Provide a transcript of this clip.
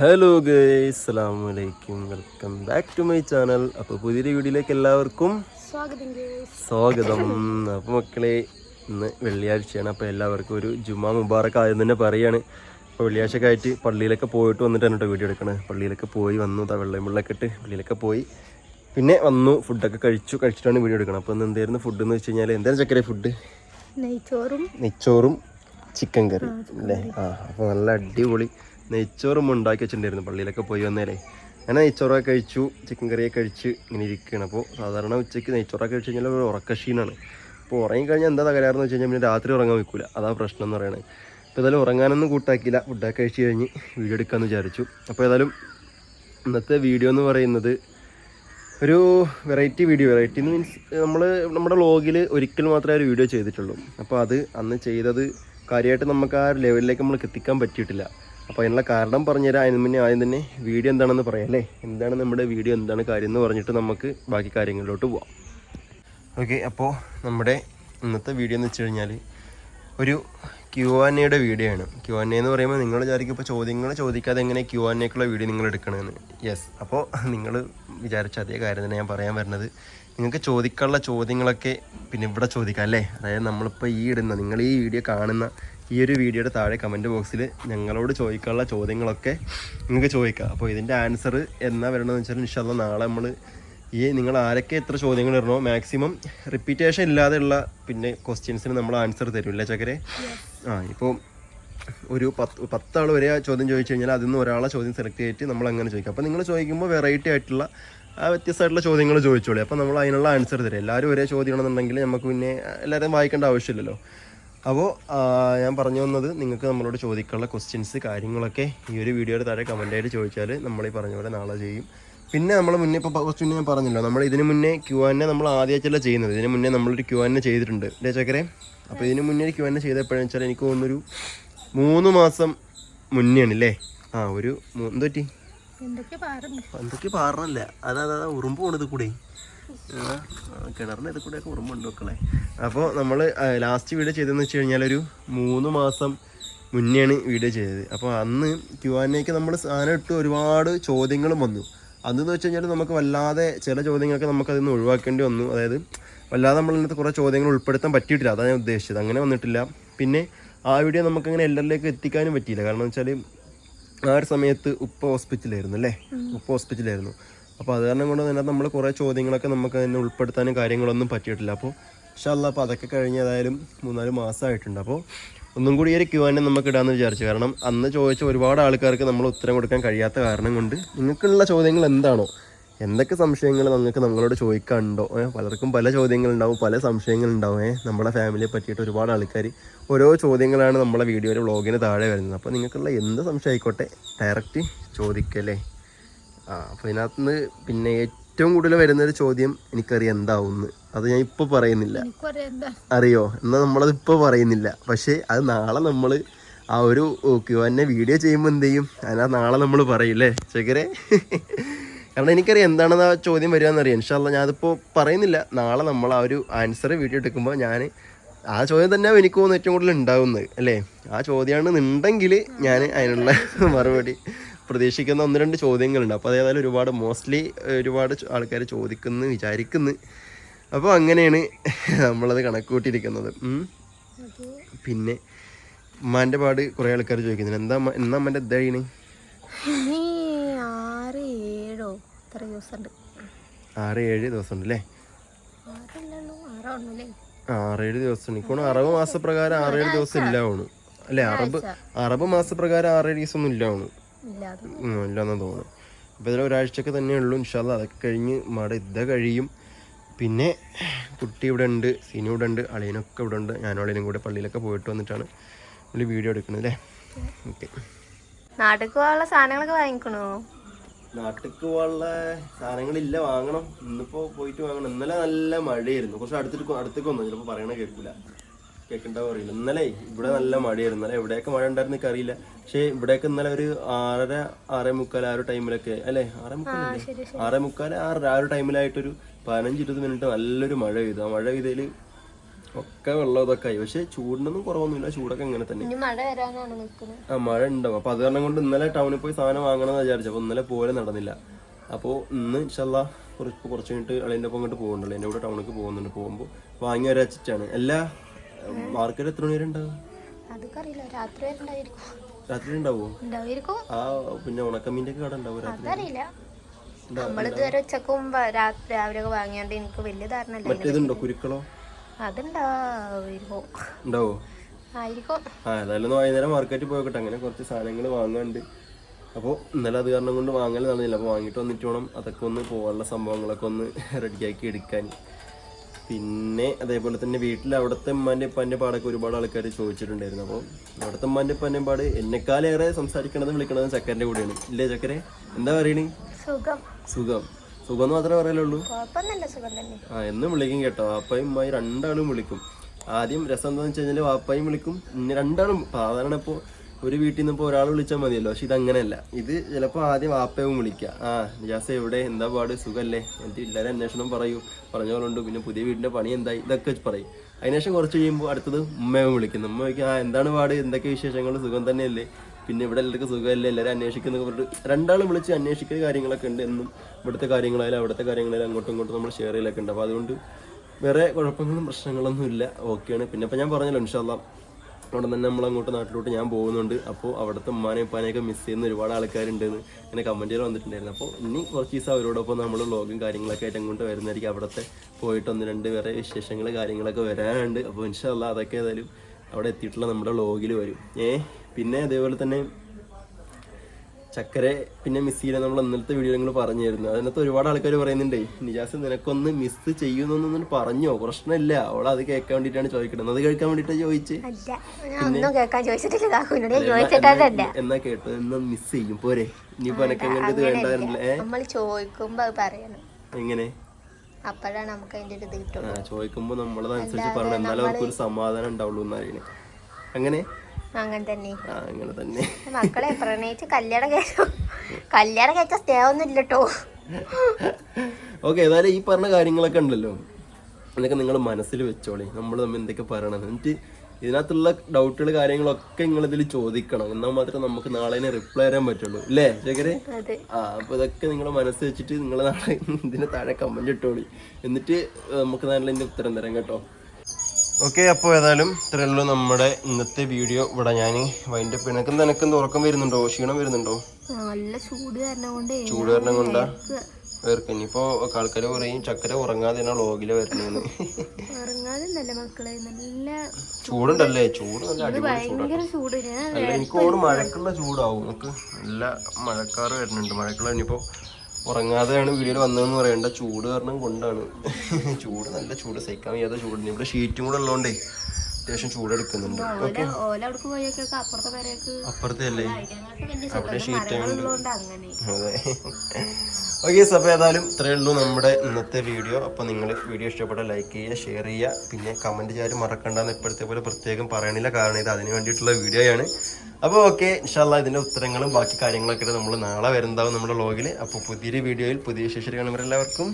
Hello guys അലൈക്കും welcome back to my channel അപ്പോൾ പുതിയ വീഡിയോയിലേക്ക് എല്ലാവർക്കും സ്വാഗതം അപ്പൊ സ്വാഗതം. അപ്പോൾ മക്കളെ ഇന്ന് വെള്ളിയാഴ്ചയാണ്. അപ്പോൾ എല്ലാവർക്കും ഒരു ജുമാ മുബാറക്ക് ആദ്യം തന്നെ പറയാണ്. അപ്പോൾ വെള്ളിയാഴ്ച ആയിട്ട് പള്ളിയിലൊക്കെ പോയിട്ട് വന്നിട്ടാണ് കേട്ടോ വീഡിയോ എടുക്കണത് പള്ളിയിലൊക്കെ പോയി വന്നു ദാ വെള്ളം വെള്ളമൊക്കെ ഇട്ട് പള്ളിയിലൊക്കെ പോയി. പിന്നെ വന്നു ഫുഡൊക്കെ കഴിച്ചു കഴിച്ചിട്ടാണ് വീഡിയോ എടുക്കണം. അപ്പോൾ ഇന്ന് എന്തായിരുന്നു ഫുഡ് എന്ന് വെച്ച് കഴിഞ്ഞാൽ എന്തായാലും ചക്കര ഫുഡ് നെയ്ച്ചോറും നെയ്ച്ചോറും ചിക്കൻ കറി. അല്ലേ? ആ അപ്പോൾ നല്ല അടിപൊളി നെയ്ച്ചോറും ഉണ്ടാക്കി വെച്ചിട്ടുണ്ടായിരുന്നു. പള്ളിയിലൊക്കെ പോയി വന്നേലേ അങ്ങനെ നെയ്ച്ചോറൊക്കെ കഴിച്ചു. ചിക്കൻ കറിയൊക്കെ കഴിച്ച് ഇങ്ങനെ ഇരിക്കുകയാണ്. അപ്പോൾ സാധാരണ ഉച്ചയ്ക്ക് നെയ്ച്ചോറൊക്കെ കഴിച്ച് കഴിഞ്ഞാൽ ഒരു ഉറക്കക്ഷീണാണ് അപ്പോൾ ഉറങ്ങിക്കഴിഞ്ഞാൽ എന്താ തകരാറെന്ന് വെച്ച് കഴിഞ്ഞാൽ പിന്നെ രാത്രി ഉറങ്ങാൻ വെക്കില്ല അതാ പ്രശ്നം എന്ന് പറയുന്നത് അപ്പോൾ ഏതായാലും ഉറങ്ങാനൊന്നും കൂട്ടാക്കിയില്ല. ഫുഡൊക്കെ കഴിച്ച് കഴിഞ്ഞ് വീഡിയോ എടുക്കാമെന്ന് വിചാരിച്ചു. അപ്പോൾ ഏതായാലും ഇന്നത്തെ വീഡിയോ എന്ന് പറയുന്നത് ഒരു വെറൈറ്റി വീഡിയോ. വെറൈറ്റി എന്ന് മീൻസ് നമ്മൾ നമ്മുടെ വ്ളോഗിൽ ഒരിക്കൽ മാത്രമേ ഒരു വീഡിയോ ചെയ്തിട്ടുള്ളൂ. അപ്പോൾ അത് അന്ന് ചെയ്തത് കാര്യമായിട്ട് നമുക്ക് ആ ഒരു ലെവലിലേക്ക് നമ്മൾക്ക് എത്തിക്കാൻ പറ്റിയിട്ടില്ല. അപ്പോൾ അതിനുള്ള കാരണം പറഞ്ഞുതരാം. അതിന് മുന്നേ ആദ്യം തന്നെ വീഡിയോ എന്താണെന്ന് പറയാം അല്ലേ? എന്താണ് നമ്മുടെ വീഡിയോ എന്താണ് കാര്യം എന്ന് പറഞ്ഞിട്ട് നമുക്ക് ബാക്കി കാര്യങ്ങളിലോട്ട് പോവാം. ഓക്കെ അപ്പോൾ നമ്മുടെ ഇന്നത്തെ വീഡിയോ എന്ന് വെച്ച് കഴിഞ്ഞാൽ ഒരു ക്യു ആൻ എയുടെ വീഡിയോ ആണ്. ക്യു ആൻ എന്ന് പറയുമ്പോൾ നിങ്ങൾ വിചാരിക്കും ഇപ്പോൾ ചോദ്യങ്ങൾ ചോദിക്കാതെ എങ്ങനെ ക്യു ആൻ എക്കുള്ള വീഡിയോ നിങ്ങൾ എടുക്കണമെന്ന് യെസ് അപ്പോൾ നിങ്ങൾ വിചാരിച്ച അതേ കാര്യം തന്നെ ഞാൻ പറയാൻ വരുന്നത്. നിങ്ങൾക്ക് ചോദിക്കാനുള്ള ചോദ്യങ്ങളൊക്കെ പിന്നെ ഇവിടെ ചോദിക്കാം അല്ലേ? അതായത് നമ്മളിപ്പോൾ ഈ ഇടുന്ന നിങ്ങൾ ഈ വീഡിയോ കാണുന്ന ഈ ഒരു വീഡിയോയുടെ താഴെ കമന്റ് ബോക്സിൽ ഞങ്ങളോട് ചോദിക്കാനുള്ള ചോദ്യങ്ങളൊക്കെ നിങ്ങൾക്ക് ചോദിക്കാം. അപ്പോൾ ഇതിന്റെ ആൻസർ എന്നാ വരണമെന്ന് വെച്ചാൽ ഇൻഷാല്ല നാളെ നമ്മൾ ഈ നിങ്ങൾ ആരൊക്കെ എത്ര ചോദ്യങ്ങൾ ഇടണോ മാക്സിമം റിപ്പീറ്റേഷൻ ഇല്ലാതെയുള്ള പിന്നെ ക്വസ്റ്റ്യൻസിന് നമ്മൾ ആൻസർ തരും ചക്കരെ? ആ ഇപ്പോൾ ഒരു പത്ത് പത്താൾ വരെ ആ ചോദ്യം ചോദിച്ചു കഴിഞ്ഞാൽ അതിൽ നിന്ന് ഒരാളെ ചോദ്യം സെലക്ട് ചെയ്തിട്ട് നമ്മൾ അങ്ങനെ ചോദിക്കും. അപ്പോൾ നിങ്ങൾ ചോദിക്കുമ്പോൾ വെറൈറ്റി ആയിട്ടുള്ള ആ വ്യത്യസ്തമായിട്ടുള്ള ചോദ്യങ്ങൾ ചോദിച്ചോളൂ. അപ്പോൾ നമ്മൾ അതിനുള്ള ആൻസർ തരും. എല്ലാവരും ഒരേ ചോദ്യമാണെന്നുണ്ടെങ്കിൽ നമുക്ക് പിന്നെ എല്ലാവരും വായിക്കേണ്ട ആവശ്യമില്ലല്ലോ. അപ്പോൾ ഞാൻ പറഞ്ഞു വന്നത് നിങ്ങൾക്ക് നമ്മളോട് ചോദിക്കാനുള്ള ക്വസ്റ്റ്യൻസ് കാര്യങ്ങളൊക്കെ ഈ ഒരു വീഡിയോയുടെ താഴെ കമന്റായിട്ട് ചോദിച്ചാൽ നമ്മൾ ഈ പറഞ്ഞ പോലെ നാളെ ചെയ്യും. പിന്നെ നമ്മൾ മുന്നേ ഇപ്പോൾ കുറച്ച് മുന്നേ ഞാൻ പറഞ്ഞല്ലോ നമ്മൾ ഇതിന് മുന്നേ ക്യു ആനെ നമ്മൾ ആദ്യമായിട്ടല്ല ചെയ്യുന്നത്. ഇതിന് മുന്നേ നമ്മളൊരു ക്യു ആനെ ചെയ്തിട്ടുണ്ട്. അല്ലേ ചക്കരെ? അപ്പോൾ ഇതിന് മുന്നേ ക്യു ആനെ ചെയ്തപ്പോഴെന്ന് വെച്ചാൽ എനിക്ക് തോന്നുന്നൊരു മൂന്ന് മാസം മുന്നെയാണ് അല്ലേ ആ ഒരു എന്തൊറ്റി എന്തൊക്കെ പാറല്ല അതാ ഉറുമ്പ് പോണത് കൂടെ. കിണറിന്റെ ഇത് കൂടെയൊക്കെ ഉറുമ്പുണ്ട് വെക്കണേ അപ്പോൾ നമ്മൾ ലാസ്റ്റ് വീഡിയോ ചെയ്തതെന്ന് വെച്ച് കഴിഞ്ഞാൽ ഒരു മൂന്ന് മാസം മുന്നെയാണ് വീഡിയോ ചെയ്തത്. അപ്പോൾ അന്ന് ക്യു ആനയ്ക്ക് നമ്മൾ സാധനം ഇട്ട് ഒരുപാട് ചോദ്യങ്ങളും വന്നു. അതെന്ന് വെച്ച് കഴിഞ്ഞാൽ നമുക്ക് വല്ലാതെ ചില ചോദ്യങ്ങളൊക്കെ നമുക്ക് അതിൽ നിന്ന് ഒഴിവാക്കേണ്ടി വന്നു. അതായത് വല്ലാതെ നമ്മളിനകത്ത് കുറേ ചോദ്യങ്ങൾ ഉൾപ്പെടുത്താൻ പറ്റിയിട്ടില്ല. അതാണ് ഞാൻ ഉദ്ദേശിച്ചത്. അങ്ങനെ വന്നിട്ടില്ല. പിന്നെ ആ വീഡിയോ നമുക്കങ്ങനെ എല്ലാവരിലേക്ക് എത്തിക്കാനും പറ്റിയില്ല. കാരണം വെച്ചാൽ ആ ഒരു സമയത്ത് ഉപ്പ ഹോസ്പിറ്റലായിരുന്നു അല്ലേ? ഉപ്പ ഹോസ്പിറ്റലായിരുന്നു അപ്പോൾ അത് കാരണം കൊണ്ട് തന്നെ നമ്മൾ കുറേ ചോദ്യങ്ങളൊക്കെ നമുക്ക് അതിനെ ഉൾപ്പെടുത്താനും കാര്യങ്ങളൊന്നും പറ്റിയിട്ടില്ല. അപ്പോൾ ഇൻഷാല്ല അപ്പോൾ അതൊക്കെ കഴിഞ്ഞ് ഏതായാലും മൂന്നാൽ മാസമായിട്ടുണ്ട് അപ്പോൾ ഒന്നും കൂടി ഒരു ക്യൂ തന്നെ നമുക്ക് ഇടാമെന്ന് വിചാരിച്ചു. കാരണം അന്ന് ചോദിച്ച ഒരുപാട് ആൾക്കാർക്ക് നമ്മൾ ഉത്തരം കൊടുക്കാൻ കഴിയാത്ത കാരണം കൊണ്ട് നിങ്ങൾക്കുള്ള ചോദ്യങ്ങൾ എന്താണോ എന്തൊക്കെ സംശയങ്ങൾ നിങ്ങൾക്ക് നമ്മളോട് ചോദിക്കാനുണ്ടോ പലർക്കും പല ചോദ്യങ്ങളുണ്ടാവും പല സംശയങ്ങളുണ്ടാവും ഏഹ് നമ്മുടെ ഫാമിലിയെ പറ്റിയിട്ട് ഒരുപാട് ആൾക്കാർ ഓരോ ചോദ്യങ്ങളാണ് നമ്മളെ വീഡിയോയുടെ വ്ളോഗിന് താഴെ വരുന്നത്. അപ്പോൾ നിങ്ങൾക്കുള്ള എന്ത് സംശയം ആയിക്കോട്ടെ ഡയറക്റ്റ് ചോദിക്കല്ലേ? ആ അപ്പോൾ ഇതിനകത്തുനിന്ന് പിന്നെ ഏറ്റവും കൂടുതൽ വരുന്ന ഒരു ചോദ്യം എനിക്കറിയാം എന്താവുമെന്ന് അത് ഞാൻ ഇപ്പോൾ പറയുന്നില്ല. അറിയോ? എന്നാൽ നമ്മളത് ഇപ്പോൾ പറയുന്നില്ല. പക്ഷേ അത് നാളെ നമ്മൾ ആ ഒരു ക്യു എന്നെ വീഡിയോ ചെയ്യുമ്പോൾ എന്ത് ചെയ്യും? അതിനകത്ത് നാളെ നമ്മൾ പറയില്ലേ ചെക്കരെ? കാരണം എനിക്കറിയാം എന്താണെന്ന് ആ ചോദ്യം വരികയെന്നറിയാം ഇൻഷാല്ല ഞാനിപ്പോൾ പറയുന്നില്ല. നാളെ നമ്മൾ ആ ഒരു ആൻസർ വീഡിയോ എടുക്കുമ്പോൾ ഞാൻ ആ ചോദ്യം തന്നെ എനിക്ക് തോന്നുന്നു ഏറ്റവും കൂടുതൽ ഉണ്ടാവുന്നത് അല്ലേ ആ ചോദ്യമാണ് ഉണ്ടെങ്കിൽ ഞാൻ അതിനുള്ള മറുപടി പ്രതീക്ഷിക്കുന്ന ഒന്ന് രണ്ട് ചോദ്യങ്ങളുണ്ട്. അപ്പോൾ അതേതായാലും ഒരുപാട് മോസ്റ്റ്ലി ഒരുപാട് ആൾക്കാർ ചോദിക്കുന്നു വിചാരിക്കുന്നു. അപ്പോൾ അങ്ങനെയാണ് നമ്മളത് കണക്കൂട്ടിയിരിക്കുന്നത്. പിന്നെ ഉമ്മാന്റെ പാട് കുറേ ആൾക്കാർ ചോദിക്കുന്നുണ്ട്. എന്താ എന്നാ അമ്മന്റെ ഇനി ആറ് ഏഴോ ഇത്ര ദിവസമുണ്ട് ആറ് ഏഴ് ദിവസം ഉണ്ട് അല്ലേ ആറേഴ് ദിവസം. ഇപ്പോൾ അറബ് മാസപ്രകാരം ആറേഴ് ദിവസം ഇല്ല ഓണു അല്ലേ അറബ് അറബ് മാസപ്രകാരം ആറേഴ് ദിവസം ഒന്നും ഇല്ല ഓണു ഇല്ലാതെ ഇല്ലെന്ന് തോന്നുന്നു. അപ്പോൾ ഇതിൽ ഒരാഴ്ചയൊക്കെ തന്നെ ഉള്ളൂ ഇൻഷാല്ല അതൊക്കെ കഴിഞ്ഞ് മട ഇത കഴിയും. പിന്നെ കുട്ടി ഇവിടെ ഉണ്ട് സിനി ഇവിടെ ഉണ്ട് അളിയനൊക്കെ ഇവിടെ ഉണ്ട്. ഞാനും അളിയനും കൂടെ പള്ളിയിലൊക്കെ പോയിട്ട് വന്നിട്ടാണ് ഇതിൽ വീഡിയോ എടുക്കുന്നത് അല്ലേ? ഓക്കെ. നാട്ടിൽ പോകാനുള്ള സാധനങ്ങളൊക്കെ വാങ്ങിക്കണോ? നാട്ടിക്ക് പോകാനുള്ള സാധനങ്ങളില്ല വാങ്ങണം. ഇന്നിപ്പോ പോയിട്ട് വാങ്ങണം. ഇന്നലെ നല്ല മഴയായിരുന്നു. കുറച്ച് അടുത്തിട്ട് അടുത്തേക്ക് വന്നു. ചിലപ്പോൾ പറയണ കേൾക്കില്ല കേൾക്കണ്ടാവും അറിയില്ല ഇന്നലെ ഇവിടെ നല്ല മഴയായിരുന്നു. ഇന്നലെ എവിടെയൊക്കെ മഴ ഉണ്ടായിരുന്നു എനിക്ക് അറിയില്ല. പക്ഷേ ഇവിടെയൊക്കെ ഇന്നലെ ഒരു ആറര ആറേ മുക്കാൽ ആ ഒരു ടൈമിലൊക്കെ അല്ലേ? ആറേ മുക്കാൽ ആറേ മുക്കാൽ ആറര ആ ഒരു ടൈമിലായിട്ടൊരു പതിനഞ്ച് ഇരുപത് മിനിറ്റ് നല്ലൊരു മഴ പെയ്തു. ആ മഴ പെയ്തതിൽ ഒക്കെ വെള്ളം ഇതൊക്കെ ആയി. പക്ഷെ ചൂടിനൊന്നും കുറവൊന്നുമില്ല. ചൂടൊക്കെ ഇങ്ങനെ തന്നെ. ആ മഴ ഉണ്ടാവും. അപ്പൊ അത് കാരണം കൊണ്ട് ഇന്നലെ ടൗണിൽ പോയി സാധനം വാങ്ങണമെന്ന് വിചാരിച്ചു. അപ്പൊ ഇന്നലെ പോലെ നടന്നില്ല. അപ്പോൾ ഇന്ന് ഇൻഷല്ല കുറച്ച് കുറച്ച് കഴിഞ്ഞിട്ട് അളിന്റെ ഒപ്പം ഇങ്ങോട്ട് പോകുന്നുണ്ടല്ലോ എന്റെ കൂടെ ടൗണിലേക്ക് പോകുന്നുണ്ട്. പോകുമ്പോൾ വാങ്ങി വരച്ചിട്ടാണ് എല്ലാ മാർക്കറ്റ് എത്ര മണി വരെ ഉണ്ടാവും അതൊക്കെ അറിയില്ല രാത്രി വരെ ഉണ്ടായിരിക്കും രാത്രി ഉണ്ടാവുമോ ഉണ്ടായിരിക്കും ആ പിന്നെ ഉണക്കമീന്റെ ഒക്കെ കട ഉണ്ടാവും രാത്രി അതറിയില്ല. നമ്മളിതുവരെ ഉച്ചക്കും രാത്രി രാവിലെ ഒക്കെ വാങ്ങിയോണ്ട് എനിക്ക് വലിയ ധാരണ ഇല്ല. മറ്റേതുണ്ടോ കുരുക്കളോ? അതുണ്ടാവുമോ ഉണ്ടാവോ? ആയിരിക്കും. ആ ഏതായാലും ഒന്ന് വൈകുന്നേരം മാർക്കറ്റിൽ പോയിക്കട്ടെ അങ്ങനെ കുറച്ച് സാധനങ്ങൾ വാങ്ങാണ്ട് അപ്പോൾ ഇന്നലെ അത് കാരണം കൊണ്ട് വാങ്ങൽ നടന്നില്ല. അപ്പോൾ വാങ്ങിയിട്ട് വന്നിട്ട് വേണം അതൊക്കെ ഒന്ന് പോകാനുള്ള സംഭവങ്ങളൊക്കെ ഒന്ന് റെഡിയാക്കി എടുക്കാൻ. പിന്നെ അതേപോലെ തന്നെ വീട്ടിൽ അവിടുത്തെ ഉമ്മാന്റെ ഉപ്പാന്റെ പാടൊക്കെ ഒരുപാട് ആൾക്കാർ ചോദിച്ചിട്ടുണ്ടായിരുന്നു. അപ്പോൾ അവിടുത്തെ ഉമ്മാന്റെ ഉപ്പാന്റെ പാട് എന്നെക്കാളേറെ സംസാരിക്കണതും വിളിക്കണതും ചക്കരന്റെ കൂടെയാണ്. ഇല്ലേ ചക്കരെ? എന്താ പറയണേ? സുഖം. സുഖം. സുഖം എന്ന് മാത്രമേ പറയലുള്ളൂ ആ എന്നും വിളിക്കും കേട്ടോ. വാപ്പയും ഉമ്മായി രണ്ടാളും വിളിക്കും. ആദ്യം രസം എന്താണെന്ന് വെച്ച് കഴിഞ്ഞാൽ വാപ്പയും വിളിക്കും. രണ്ടാളും സാധാരണ ഇപ്പോൾ ഒരു വീട്ടിൽ നിന്ന് ഇപ്പോൾ ഒരാൾ വിളിച്ചാൽ മതിയല്ലോ. പക്ഷെ ഇതങ്ങനെയല്ല. ഇത് ചിലപ്പോൾ ആദ്യം ആപ്പയും വിളിക്കുക ആ നിജാസ എവിടെ? എന്താ പാട്? സുഖമല്ലേ എന്നിട്ട് എല്ലാവരും അന്വേഷണം പറയൂ. പറഞ്ഞ പോലെ ഉണ്ട്. പിന്നെ പുതിയ വീടിന്റെ പണി എന്തായി? ഇതൊക്കെ പറയും. അതിനുശേഷം കുറച്ച് കഴിയുമ്പോൾ അടുത്തത് ഉമ്മയും വിളിക്കുന്നു. ഉമ്മ വയ്ക്കും ആ എന്താണ് പാട്? എന്തൊക്കെ വിശേഷങ്ങൾ? സുഖം തന്നെയല്ലേ? പിന്നെ ഇവിടെ എല്ലാവർക്കും സുഖമല്ലേ? എല്ലാവരും അന്വേഷിക്കുന്ന പറഞ്ഞിട്ട് രണ്ടാളും വിളിച്ച് അന്വേഷിക്കുന്ന കാര്യങ്ങളൊക്കെ ഉണ്ട് എന്നും. ഇവിടുത്തെ കാര്യങ്ങളായാലും അവിടുത്തെ കാര്യങ്ങളായാലും അങ്ങോട്ടും ഇങ്ങോട്ടും നമ്മൾ ഷെയർ ചെയ്യലൊക്കെ ഉണ്ട്. അപ്പോൾ അതുകൊണ്ട് വേറെ കുഴപ്പങ്ങളും പ്രശ്നങ്ങളൊന്നും ഇല്ല. ഓക്കെയാണ് പിന്നെ ഇപ്പം ഞാൻ പറഞ്ഞല്ലോ ഇൻഷാല്ല അവിടെ തന്നെ നമ്മൾ അങ്ങോട്ട് നാട്ടിലോട്ട് ഞാൻ പോകുന്നുണ്ട്. അപ്പോൾ അവിടുത്തെ ഉമ്മാനെ ഉപ്പാനെയൊക്കെ മിസ് ചെയ്യുന്ന ഒരുപാട് ആൾക്കാരുണ്ടെന്ന് ഇങ്ങനെ കമന്റുകൾ വന്നിട്ടുണ്ടായിരുന്നു. അപ്പോൾ ഇനി കുറച്ച് ദിവസം അവരോടൊപ്പം നമ്മൾ വ്ളോഗും കാര്യങ്ങളൊക്കെ ആയിട്ട് അങ്ങോട്ട് വരുന്നതായിരിക്കും. അവിടുത്തെ പോയിട്ട് ഒന്ന് രണ്ട് വേറെ വിശേഷങ്ങൾ കാര്യങ്ങളൊക്കെ വരാനുണ്ട്. അപ്പോൾ ഇൻഷാല്ല അതൊക്കെ ഏതായാലും അവിടെ എത്തിയിട്ടുള്ള നമ്മുടെ വ്ളോഗിൽ വരും. ഏ പിന്നെ അതേപോലെ തന്നെ ചക്കര പിന്നെ മിസ് ചെയ്യില്ല നമ്മൾ ഇന്നലത്തെ വീഡിയോ നിങ്ങൾ പറഞ്ഞായിരുന്നു അതിനകത്ത് ഒരുപാട് ആൾക്കാർ പറയുന്നുണ്ടേ നിജാസ് നിനക്കൊന്ന് മിസ് ചെയ്യുന്നൊന്നും പറഞ്ഞോ? പ്രശ്നമില്ല. അവൾ അത് കേൾക്കാൻ വേണ്ടിയിട്ടാണ് ചോദിക്കുന്നത് അത് കേൾക്കാൻ വേണ്ടിയിട്ടാണ് ചോദിച്ച്? എന്നാ കേട്ടോ എന്നാ മിസ് ചെയ്യും. പോരെ. ഇനിയിപ്പോ എനക്ക് അങ്ങനെ ഇത് വേണ്ടായിരുന്നില്ലേ ചോദിക്കുമ്പോ നമ്മളത് പറയണം. എങ്ങനെ? അപ്പോഴാണ് നമുക്ക് അതിന്റെ ഒരു ഇത് ആ കിട്ടുള്ളൂ. ചോദിക്കുമ്പോ നമ്മളതനുസരിച്ച് പറയണം. എന്നാലും അവർക്കൊരു സമാധാനം ഉണ്ടാവുള്ളൂ എന്നറിയണേ അങ്ങനെ അങ്ങനെ തന്നെ ആ അങ്ങനെ തന്നെ മക്കളെ പ്രണയിച്ച് കല്യാണം കഴിച്ചു? കല്യാണം കഴിച്ച സ്നേഹമൊന്നും ഇല്ലട്ടോ ഓക്കെ ഏതായാലും ഈ പറഞ്ഞ കാര്യങ്ങളൊക്കെ ഉണ്ടല്ലോ. അതൊക്കെ നിങ്ങൾ മനസ്സിൽ വെച്ചോളി. നമ്മൾ തമ്മിൽ എന്തൊക്കെ പറയണം. എന്നിട്ട് ഇതിനകത്തുള്ള ഡൗട്ടുകൾ കാര്യങ്ങളൊക്കെ നിങ്ങൾ ഇതിൽ ചോദിക്കണം. എന്നാൽ മാത്രമേ നമുക്ക് നാളെ റിപ്ലൈ തരാൻ പറ്റുള്ളൂ. അല്ലേ ശേഖരെ? ആ അപ്പൊ ഇതൊക്കെ നിങ്ങൾ മനസ്സ് വെച്ചിട്ട് നിങ്ങൾ നാളെ ഇതിന് താഴെ കമന്റ് ഇട്ടോളി. എന്നിട്ട് നമുക്ക് നാളെ ഇതിന്റെ ഉത്തരം തരാം കേട്ടോ. ഓക്കെ അപ്പോൾ ഏതായാലും ഇത്രയുള്ളൂ നമ്മുടെ ഇന്നത്തെ വീഡിയോ. ഇവിടെ ഞാൻ വൈന്റെ പിണക്കും തനക്കും ഉറക്കം വരുന്നുണ്ടോ? ക്ഷീണം വരുന്നുണ്ടോ? നല്ല ചൂട് കാരണം കൊണ്ട് ചൂട് കാരണം കൊണ്ടാ? വേർക്ക് ഇനിയിപ്പോ ആൾക്കാർ പറയും ചക്കര ഉറങ്ങാതെ മക്കളെ നല്ല ചൂടുണ്ടല്ലേ? ചൂട് നല്ല അടിപൊളി ചൂടാണ് എനിക്ക് മഴക്കുള്ള ചൂടാവും. നമുക്ക് നല്ല മഴക്കാറ് വരുന്നുണ്ട്. മഴക്കുള്ള ഇനിയിപ്പോ ഉറങ്ങാതെയാണ് വീഡിയോയിൽ വന്നതെന്ന് പറയേണ്ട. ചൂട് കാരണം കൊണ്ടാണ്. ചൂട് നല്ല ചൂട്. സഹിക്കാൻ വയ്യാത്ത ചൂടിന് ഇവിടെ ഷീറ്റും കൂടെ ഉള്ളതുകൊണ്ടേ അത്യാവശ്യം ചൂടെടുക്കുന്നുണ്ട്. അപ്പുറത്തെ അല്ലേ? അവിടെ ഷീറ്റ് അങ്ങനെ. അതെ. ഓക്കെ അപ്പോൾ ഏതായാലും ഇത്രയേ ഉള്ളൂ നമ്മുടെ ഇന്നത്തെ വീഡിയോ. അപ്പോൾ നിങ്ങൾ വീഡിയോ ഇഷ്ടപ്പെട്ട ലൈക്ക് ചെയ്യുക ഷെയർ ചെയ്യുക. പിന്നെ കമന്റ് ചെയ്യാൻ മറക്കണ്ടെന്ന് ഇപ്പോഴത്തെ പോലെ പ്രത്യേകം പറയണില്ല. കാരണം ഇത് അതിന് വേണ്ടിയിട്ടുള്ള വീഡിയോയാണ് അപ്പോൾ ഓക്കെ ഇൻഷാല്ല ഇതിന്റെ ഉത്തരങ്ങളും ബാക്കി കാര്യങ്ങളൊക്കെ നമ്മൾ നാളെ വരുന്നതാവും നമ്മുടെ ലോഗിൽ അപ്പോൾ പുതിയൊരു വീഡിയോയിൽ പുതിയ ശേഷി കാണുമ്പോൾ എല്ലാവർക്കും